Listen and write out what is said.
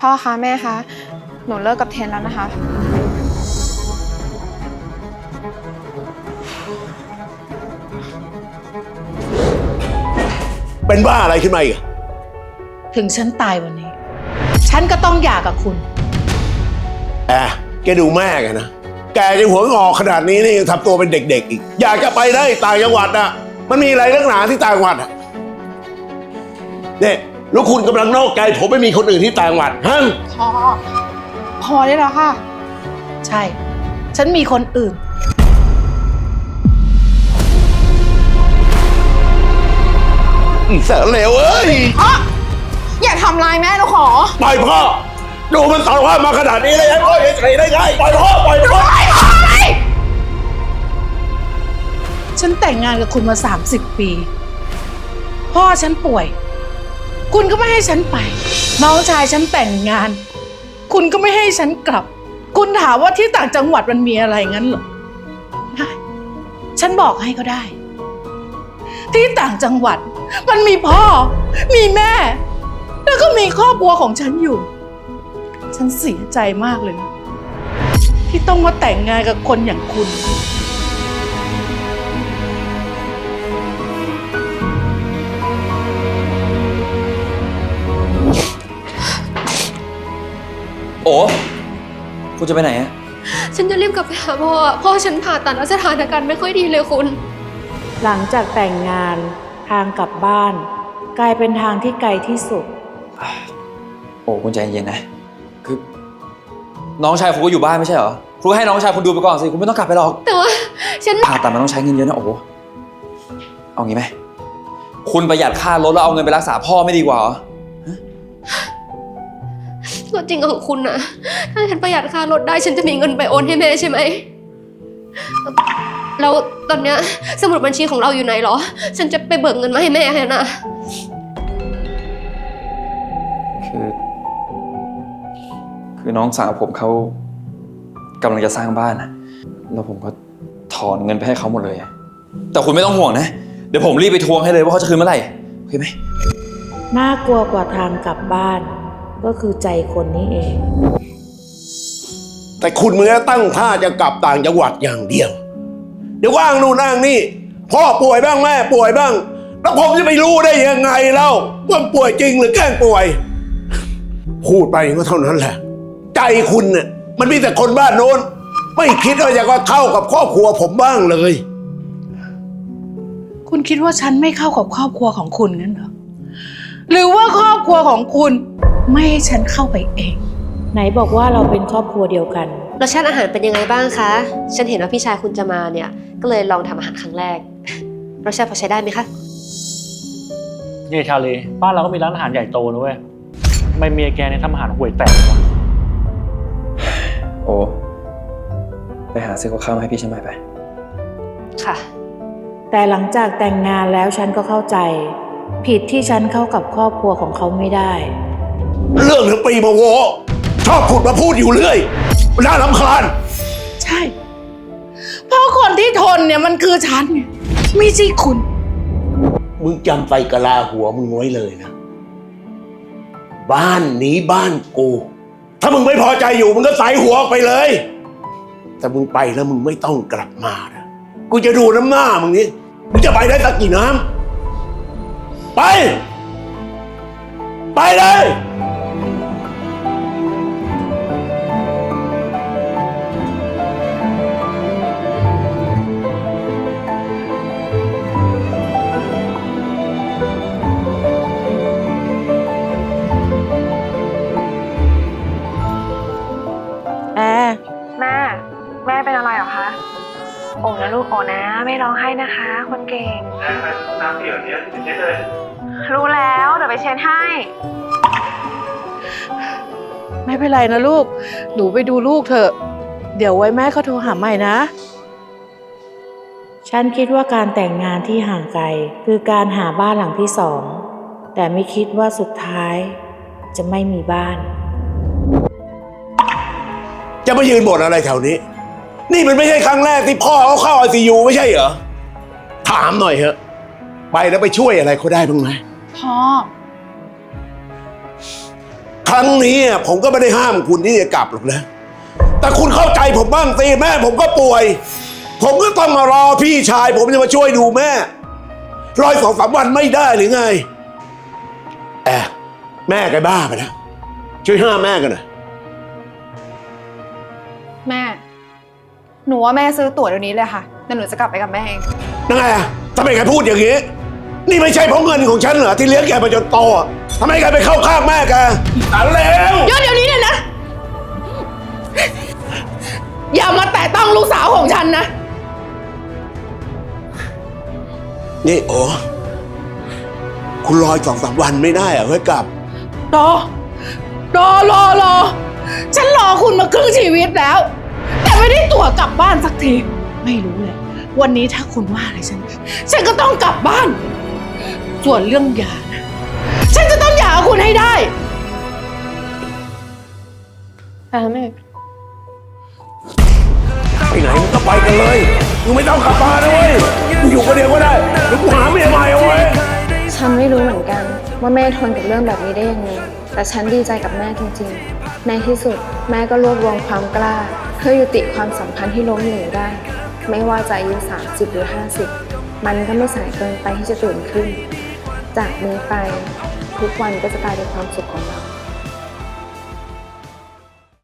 พ่อคะแม่คะหนูเลิกกับเทนแล้วนะคะ เป็นบ้าอะไรขึ้นมาอีกอะถึงฉันตายวันนี้ ฉันก็ต้องหย่ากับคุณ แอะแกดูแม่แกันนะ แกจะหัวงอกขนาดนี้นี่ยังทำตัวเป็นเด็ก ๆ อีก อยากจะไปได้ต่างจังหวัดอะ มันมีอะไรนักหนาที่ต่างจังหวัดอะเนี่ย แล้วคุณกำลังนอกใจผมไม่มีคนอื่นที่ต่างจังหวัดฮะพอ พอได้แล้วค่ะ ใช่ ฉันมีคนอื่นอีเสือเหลวเอ้ย อย่าทำร้ายแม่หนูขอ ปล่อยพ่อ ดูมันสารภาพมาขนาดนี้เลยให้พ่อเฉยๆได้ไง ปล่อยพ่อ ปล่อยพ่อ ฉันแต่งงานกับคุณมา 30 ปี พ่อฉันป่วย คุณก็ไม่ให้ฉันไป น้องชายฉันแต่งงาน คุณก็ไม่ให้ฉันกลับ คุณถามว่าที่ต่างจังหวัดมันมีอะไรงั้นเหรอได้ฉันบอกให้ก็ได้ ที่ต่างจังหวัด มันมีพ่อ มีแม่ แล้วก็มีครอบครัวของฉันอยู่ ฉันเสียใจมากเลยนะที่ต้องมาแต่งงานกับคนอย่างคุณ โอ้คุณจะไปไหนอะฉันจะรีบกลับไปหาพ่อ พ่อฉันผ่าตัดแล้วสถานการณ์ไม่ค่อยดีเลยคุณ หลังจากแต่งงานทางกลับบ้าน กลายเป็นทางที่ไกลที่สุด โอ้คุณใจเย็นนะ คือ น้องชายคุณก็อยู่บ้านไม่ใช่เหรอ คุณก็ให้น้องชายคุณดูไปก่อนสิ คุณไม่ต้องกลับไปหรอกแต่ว่าฉัน ผ่าตัดมันต้องใช้เงินเยอะนะโอ้เอางี้ไหม คุณประหยัดค่ารถแล้วเอาเงินไปรักษาพ่อไม่ดีกว่าเหรอ ก็จริงของคุณนะถ้าฉันประหยัดค่ารถได้ฉันจะมีเงินไปโอนให้แม่ใช่ไหม แล้วตอนเนี้ยสมุดบัญชีของเราอยู่ไหนเหรอ ฉันจะไปเบิกเงินมาให้แม่แค่นะ คือ คือน้องสาวผมเขากำลังจะสร้างบ้านนะแล้วผมก็ถอนเงินไปให้เขาหมดเลยอะแต่คุณไม่ต้องห่วงนะ เดี๋ยวผมรีบไปทวงให้เลยว่าเขาจะคืนเมื่อไหร่โอเคไหม น่ากลัวกว่าทางกลับบ้าน ก็คือใจคนนี้เอง แต่คุณมึงตั้งท่าจะกลับต่างจังหวัดอย่างเดียว เดี๋ยวว่างนู่นนั่งนี่ พ่อป่วยบ้างแม่ป่วยบ้าง แล้วผมจะไปรู้ได้ยังไงเล่าว่าป่วยจริงหรือแกล้งป่วย พูดไปก็เท่านั้นแหละ ใจคุณเนี่ยมันมีแต่คนบ้านโน้น ไม่คิดว่าจะเข้ากับครอบครัวผมบ้างเลย คุณคิดว่าฉันไม่เข้ากับครอบครัวของคุณงั้นเหรอ หรือว่าครอบครัวของคุณ ไม่ให้ฉันเข้าไปเอง ไหนบอกว่าเราเป็นครอบครัวเดียวกัน รสชาติอาหารเป็นยังไงบ้างคะ ฉันเห็นว่าพี่ชายคุณจะมาเนี่ย ก็เลยลองทำอาหารครั้งแรก รสชาติพอใช้ได้ไหมคะ เย่ชาลีบ้านเราก็มีร้านอาหารใหญ่โตนะเว้ยทำไม่เมียแกเนี่ยทำอาหารห่วยแตกเลยวะโอ้ไปหาซื้อกับข้าวมาให้พี่ฉันหน่อยไป ค่ะ แต่หลังจากแต่งงานแล้วฉันก็เข้าใจ ผิดที่ฉันเข้ากับครอบครัวของเขาไม่ได้ เรื่องถึงปีมาโวชอบพูดมาพูดอยู่เรื่อยมันน่ารำคาญ ใช่ เพราะคนที่ทนเนี่ยมันคือฉันไงไม่ใช่คุณ มึงจำไปกะลาหัวมึงไว้เลยนะ บ้านนี้บ้านกู ถ้ามึงไม่พอใจอยู่ มึงก็ใส่หัวออกไปเลย แต่มึงไปแล้วมึงไม่ต้องกลับมานะกูจะดูน้ำหน้ามึงนี่มึงจะไปได้สักกี่น้ำ ไป ไปเลย แอร์แม่ แม่เป็นอะไรเหรอคะ โอ้นะลูกโอ้นะ ไม่ร้องไห้นะคะ คนเก่ง น้ำเดี๋ยวนี้เช็ดเลย รู้แล้วเดี๋ยวไปเช็ดให้ ไม่เป็นไรนะลูก หนูไปดูลูกเถอะ เดี๋ยวไว้แม่เขาโทรหาใหม่นะ ฉันคิดว่าการแต่งงานที่ห่างไกลคือการหาบ้านหลังที่สอง แต่ไม่คิดว่าสุดท้าย จะไม่มีบ้าน จะมายืนบ่นอะไรแถวนี้ นี่มันไม่ใช่ครั้งแรกที่พ่อเขาเข้าไอซียูไม่ใช่เหรอ ถามหน่อยเถอะ ไปแล้วไปช่วยอะไรเขาได้บ้างไหม พ่อ ครั้งนี้อะผมก็ไม่ได้ห้ามคุณที่จะกลับหรอกนะ แต่คุณเข้าใจผมบ้างสิแม่ผมก็ป่วย ผมก็ต้องมารอพี่ชาย ผมจะมาช่วยดูแม่รอยสองสามวันไม่ได้หรือไงแอบแม่แกบ้าไปแล้วช่วยห้ามแม่กันหน่อยแม่ หนูว่าแม่ซื้อตั๋วเดี๋ยวนี้เลยค่ะเดี๋ยวหนูจะกลับไปกับแม่เอง นั่นไงอะทำไมแกพูดอย่างนี้ นี่ไม่ใช่เพราะเงินของฉันเหรอที่เลี้ยงแกมาจนโตอะทำไมแกไปเข้าข้างแม่แกอะเร็วหยุดเดี๋ยวนี้เลยนะ อย่ามาแตะต้องลูกสาวของฉันนะ นี่โอ้คุณรออีกสองสามวันไม่ได้เหรอเฮ้ยกลับ รอ รอรอรอ ฉันรอคุณมาครึ่งชีวิตแล้ว แต่ไม่ได้ตั๋วกลับบ้านสักที ไม่รู้เลย วันนี้ถ้าคุณว่าอะไรฉัน ฉันก็ต้องกลับบ้าน ส่วนเรื่องหย่านะฉันจะต้องหย่ากับคุณให้ได้อ่าแม่ ไปไหนมึงก็ไปกันเลยมึงไม่ต้องกลับมานะเว้ยมึงอยู่คนเดียวก็ได้เดี๋ยวกูหาเมียใหม่เอาไว้ยฉันไม่รู้เหมือนกันว่าแม่ทนกับเรื่องแบบนี้ได้ยังไง แต่ฉันดีใจกับแม่จริงๆ ในที่สุดแม่ก็รวบรวมความกล้า เพื่อยุติความสัมพันธ์ที่ล้มเหลวได้ ไม่ว่าจะอายุ30 หรือ 50 มันก็ไม่สายเกินไปที่จะตื่นขึ้น จากนี้ไปทุกวันก็จะกลายเป็นความสุขของเรา